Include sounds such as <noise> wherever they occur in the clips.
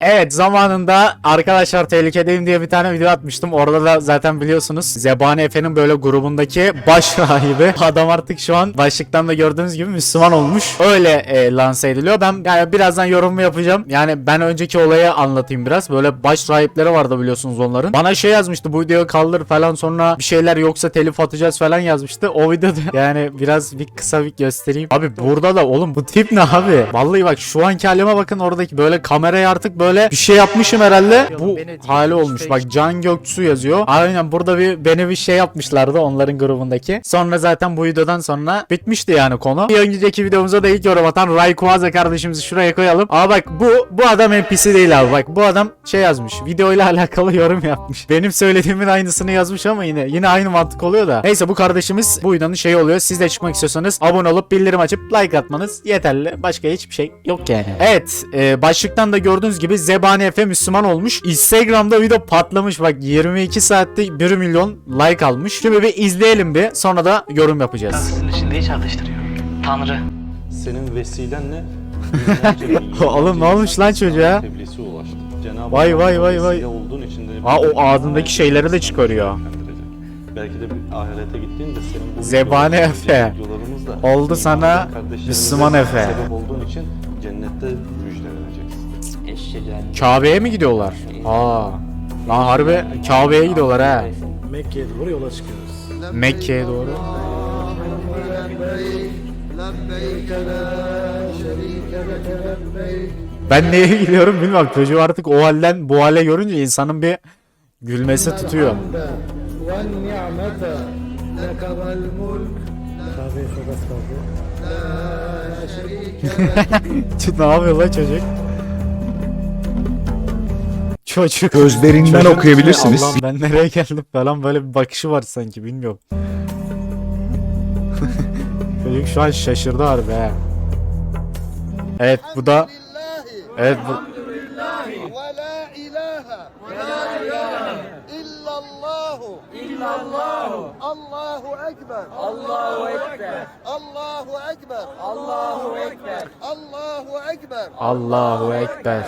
Evet zamanında arkadaşlar tehlikedeyim diye bir tane video atmıştım. Orada da zaten biliyorsunuz Zebani Efe'nin böyle grubundaki baş <laughs> rahibi. Adam artık şu an başlıktan da gördüğünüz gibi Müslüman olmuş. Öyle e, lanse ediliyor. Ben yani birazdan yorumumu yapacağım. Yani ben önceki olayı anlatayım biraz. Böyle baş rahipleri vardı biliyorsunuz onların. Bana şey yazmıştı bu videoyu kaldır falan sonra bir şeyler yoksa telif atacağız falan yazmıştı. O videoda <laughs> yani biraz bir kısa bir göstereyim. Abi burada da oğlum bu tip ne abi? Vallahi bak şu anki halime bakın oradaki böyle kameraya artık böyle bir şey yapmışım herhalde. Bu hali olmuş. Bak Can Göksu yazıyor. Aynen burada bir beni bir şey yapmışlardı onların grubundaki. Sonra zaten bu videodan sonra bitmişti yani konu. Bir önceki videomuza da ilk yorum atan Rayquaza kardeşimizi şuraya koyalım. Ama bak bu bu adam NPC değil abi. Bak bu adam şey yazmış. Videoyla <laughs> alakalı yorum yapmış. Benim söylediğimin aynısını yazmış ama yine yine aynı mantık oluyor da. Neyse bu kardeşimiz bu videonun şey oluyor. Siz de çıkmak istiyorsanız abone olup bildirim açıp like atmanız yeterli. Başka hiçbir şey yok yani. Evet e, başlıktan da gördüğünüz gibi Zebani Efe Müslüman olmuş. Instagram'da video patlamış bak 22 saatte 1 milyon like almış. Şimdi bir izleyelim bir sonra da yorum yapacağız. Sizin için de hiç atıştırıyor. Tanrı. Senin vesilenle <laughs> Oğlum ne olmuş lan çocuğa? Tebliğsi ulaştı. Cenab-ı Vay, vay, vay, vay. vesile olduğun için de Ha o ağzındaki şeyleri de çıkarıyor. Belki de bir ahirete gittiğinde senin bu Zebani videolarımızla- Efe. Oldu sana kardeşlerimize Müslüman Efe. Sebep olduğun için cennette. Kabe'ye mi gidiyorlar? Aa. Lan harbi Kabe'ye gidiyorlar ha. Mekke'ye doğru yola çıkıyoruz. Mekke'ye doğru. Ben neye gidiyorum bilmiyorum. Çocuğu artık o halden bu hale görünce insanın bir gülmesi tutuyor. <laughs> ne yapıyor lan çocuk? saçma. Gözlerinden Çocuğun okuyabilirsiniz. Allah'ım ben nereye geldim falan böyle bir bakışı var sanki bilmiyorum. <laughs> Çocuk şu an şaşırdı harbi he. Evet bu da... Evet bu... illallah الله إلا الله الله أكبر الله أكبر الله أكبر الله أكبر الله أكبر Allahu Ekber.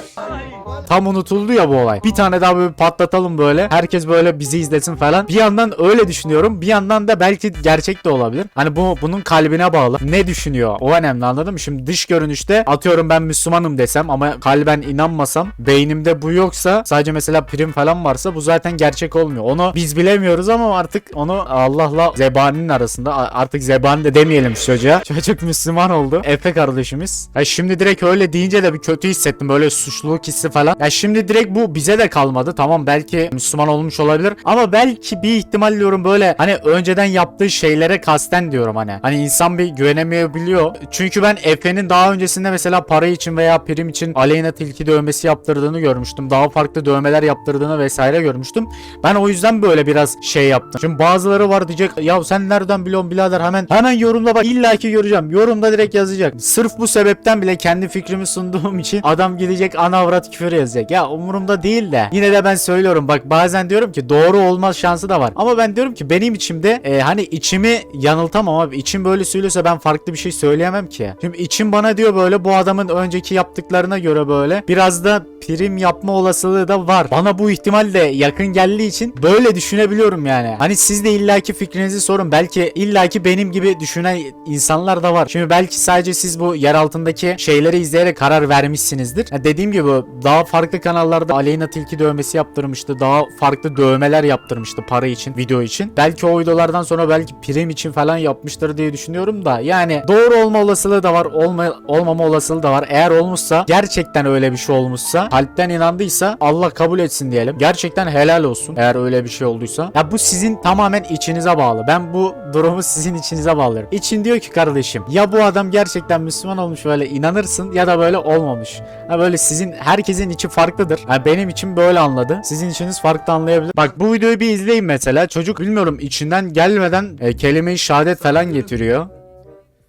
Tam unutuldu ya bu olay. Bir tane daha böyle patlatalım böyle. Herkes böyle bizi izlesin falan. Bir yandan öyle düşünüyorum. Bir yandan da belki gerçek de olabilir. Hani bu bunun kalbine bağlı. Ne düşünüyor? O önemli anladın mı? Şimdi dış görünüşte atıyorum ben Müslümanım desem ama kalben inanmasam beynimde bu yoksa sadece mesela prim falan varsa bu zaten gerçek olmuyor. Onu biz bilemiyoruz ama artık onu Allah'la Zebani'nin arasında artık Zebani de demeyelim çocuğa. <laughs> Çocuk Müslüman oldu. Efe kardeşimiz. Ya şimdi direkt öyle deyince de bir kötü hissettim. Böyle suçluluk hissi falan. Ya şimdi direkt bu bize de kalmadı. Tamam belki Müslüman olmuş olabilir. Ama belki bir ihtimal diyorum böyle hani önceden yaptığı şeylere kasten diyorum hani. Hani insan bir güvenemeyebiliyor. Çünkü ben Efe'nin daha öncesinde mesela para için veya prim için Aleyna Tilki dövmesi yaptırdığını görmüştüm. Daha farklı dövmeler yaptırdığını vesaire görmüştüm. Ben o yüzden böyle biraz şey yaptım. Şimdi bazıları var diyecek ya sen nereden biliyorsun birader hemen hemen yorumla bak illaki göreceğim. Yorumda direkt yazacak. Sırf bu sebepten bile kendi fikrimi sunduğum için adam gidecek ana avrat küfür yazacak. Ya umurumda değil de yine de ben söylüyorum bak bazen diyorum ki doğru olmaz şansı da var. Ama ben diyorum ki benim içimde e, hani içimi yanıltamam abi. İçim böyle söylüyorsa ben farklı bir şey söyleyemem ki. Şimdi içim bana diyor böyle bu adamın önceki yaptıklarına göre böyle biraz da prim yapma olasılığı da var. Bana bu ihtimal de yakın geldiği için böyle düşünebiliyorum yani. Hani siz de illaki fikrinizi sorun. Belki illaki benim gibi düşünen insanlar da var. Şimdi belki sadece siz bu yer altındaki şeyleri izleyerek karar vermişsinizdir. Ha dediğim gibi daha farklı kanallarda Aleyna Tilki dövmesi yaptırmıştı. Daha farklı dövmeler yaptırmıştı para için, video için. Belki o videolardan sonra belki prim için falan yapmıştır diye düşünüyorum da. Yani doğru olma olasılığı da var, olma, olmama olasılığı da var. Eğer olmuşsa, gerçekten öyle bir şey olmuşsa, kalpten inandıysa Allah kabul etsin diyelim. Gerçekten helal olsun eğer öyle bir şey olduysa. Ya bu sizin tamamen içinize bağlı. Ben bu durumu sizin içinize bağlıyorum. İçin diyor ki kardeşim ya bu adam gerçekten Müslüman olmuş böyle inanırsın ya da böyle olmamış. Ha böyle sizin herkesin içi farklıdır. Ha benim için böyle anladı. Sizin içiniz farklı anlayabilir. Bak bu videoyu bir izleyin mesela. Çocuk bilmiyorum içinden gelmeden e, kelime-i şehadet falan getiriyor.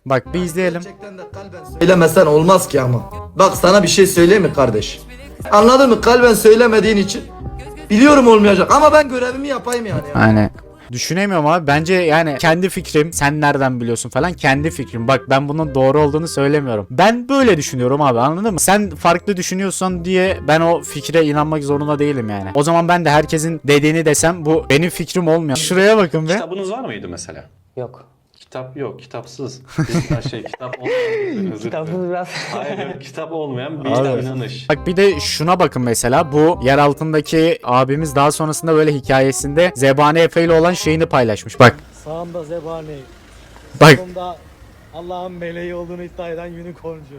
Bak bir izleyelim. Söylemesen olmaz ki ama. Bak sana bir şey söyleyeyim mi kardeş? Anladın mı? Kalben söylemediğin için biliyorum olmayacak ama ben görevimi yapayım yani. Yani Düşünemiyorum abi. Bence yani kendi fikrim. Sen nereden biliyorsun falan. Kendi fikrim. Bak ben bunun doğru olduğunu söylemiyorum. Ben böyle düşünüyorum abi anladın mı? Sen farklı düşünüyorsan diye ben o fikre inanmak zorunda değilim yani. O zaman ben de herkesin dediğini desem bu benim fikrim olmuyor. Şuraya bakın be. Kitabınız var mıydı mesela? Yok. Kitap yok, kitapsız. Bir şey, <laughs> kitap olmayan. Kitabımız biraz... Hayır kitap olmayan bir Abi. inanış. Bak bir de şuna bakın mesela bu yer altındaki abimiz daha sonrasında böyle hikayesinde Zebani Efe ile olan şeyini paylaşmış. Bak Sağımda zebani. bak Solumda Allah'ın meleği olduğunu iddia eden unicorncu.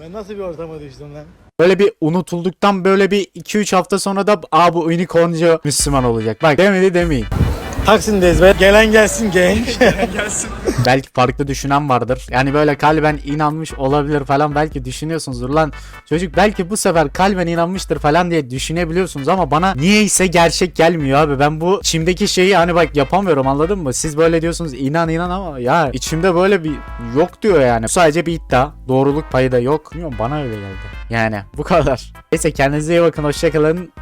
Ben nasıl bir ortama düştüm lan? böyle bir unutulduktan böyle bir 2-3 hafta sonra da aa bu unicorncu Müslüman olacak. Bak demedi demeyin. Taksim'deyiz be. Gelen gelsin genç. <laughs> Belki farklı düşünen vardır. Yani böyle kalben inanmış olabilir falan belki düşünüyorsunuzdur lan. Çocuk belki bu sefer kalben inanmıştır falan diye düşünebiliyorsunuz ama bana niyeyse gerçek gelmiyor abi. Ben bu içimdeki şeyi hani bak yapamıyorum anladın mı? Siz böyle diyorsunuz inan inan ama ya içimde böyle bir yok diyor yani. Sadece bir iddia. Doğruluk payı da yok. Bilmiyorum bana öyle geldi. Yani bu kadar. Neyse kendinize iyi bakın. Hoşçakalın.